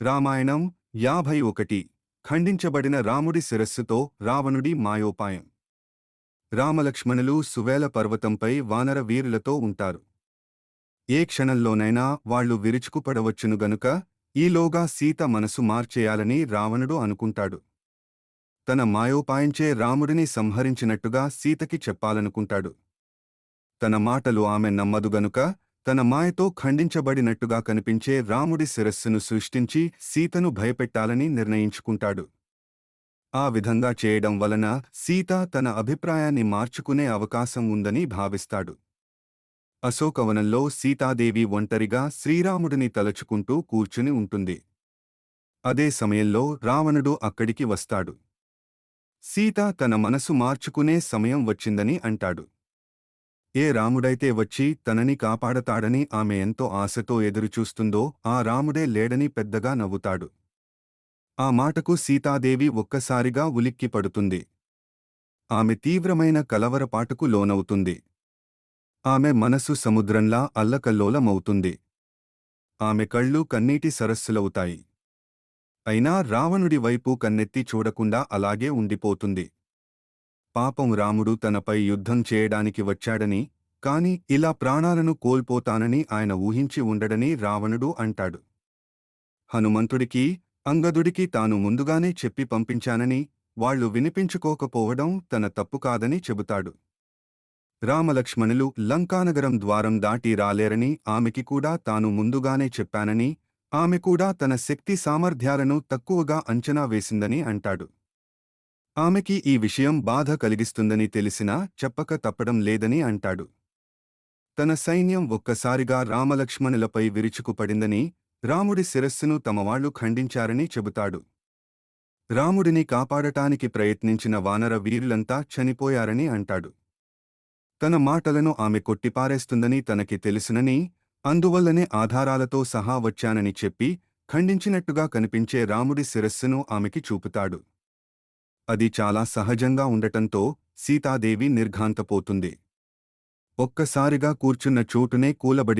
రామాయణం యాభై ఒకటి. ఖండించబడిన రాముడి శిరస్సుతో రావణుడి మాయోపాయం. రామలక్ష్మణులు సువేల పర్వతంపై వానర వీరులతో ఉంటారు. ఏ క్షణంలోనైనా వాళ్ళు విరుచుకుపడవచ్చును గనుక ఈలోగా సీత మనసు మార్చేయాలని రావణుడు అనుకుంటాడు. తన మాయోపాయంచే రాముడిని సంహరించినట్టుగా సీతకి చెప్పాలనుకుంటాడు. తన మాటలు ఆమె నమ్మదు గనుక తన మాయతో ఖండించబడినట్టుగా కనిపించే రాముడి శిరస్సును సృష్టించి సీతను భయపెట్టాలని నిర్ణయించుకుంటాడు. ఆ విధంగా చేయడం వలన సీత తన అభిప్రాయాన్ని మార్చుకునే అవకాశం ఉందని భావిస్తాడు. అశోకవనంలో సీతాదేవి ఒంటరిగా శ్రీరాముడిని తలచుకుంటూ కూర్చుని ఉంటుంది. అదే సమయంలో రావణుడు అక్కడికి వస్తాడు. సీత తన మనసు మార్చుకునే సమయం వచ్చిందని అంటాడు. ఏ రాముడైతే వచ్చి తనని కాపాడతాడని ఆమె ఎంతో ఆశతో ఎదురుచూస్తుందో ఆ రాముడే లేడని పెద్దగా నవ్వుతాడు. ఆ మాటకు సీతాదేవి ఒక్కసారిగా ఉలిక్కిపడుతుంది ఆమె తీవ్రమైన కలవరపాటుకు లోనవుతుంది. ఆమె మనసు సముద్రంలా అల్లకల్లోలమవుతుంది. ఆమె కళ్ళు కన్నీటి సరస్సులవుతాయి. అయినా రావణుడి వైపు కన్నెత్తి చూడకుండా అలాగే ఉండిపోతుంది. పాపం రాముడు తనపై యుద్ధం చేయడానికి వచ్చాడని కాని ఇలా ప్రాణాలను కోల్పోతానని ఆయన ఊహించి ఉండడని రావణుడు అంటాడు. హనుమంతుడికి అంగదుడికి తాను ముందుగానే చెప్పి పంపించానని వాళ్ళు వినిపించుకోకపోవడం తన తప్పు కాదని చెబుతాడు. రామలక్ష్మణులు లంకానగరం ద్వారం దాటి రాలేరని ఆమెకి కూడా తాను ముందుగానే చెప్పానని ఆమె కూడా తన శక్తి సామర్థ్యాలను తక్కువగా అంచనా వేసిందని అంటాడు. ఆమెకి ఈ విషయం బాధ కలిగిస్తుందని తెలిసినా చెప్పక తప్పడం లేదని అంటాడు. తన సైన్యం ఒక్కసారిగా రామలక్ష్మణులపై విరుచుకుపడిందని రాముడి శిరస్సును తమవాళ్ళు ఖండించారని చెబుతాడు. రాముడిని కాపాడటానికి ప్రయత్నించిన వానర వీరులంతా చనిపోయారని అంటాడు. తన మాటలను ఆమె కొట్టిపారేస్తుందని తనకి తెలుసునని అందువల్లనే ఆధారాలతో సహా వచ్చానని చెప్పి ఖండించినట్టుగా కనిపించే రాముడి శిరస్సును ఆమెకి చూపుతాడు. అది చాలా సహజంగా ఉండటంతో సీతాదేవి నిర్ఘాంతపోతుంది. ఒక్కసారిగా కూర్చున్న చోటునే కూలబడి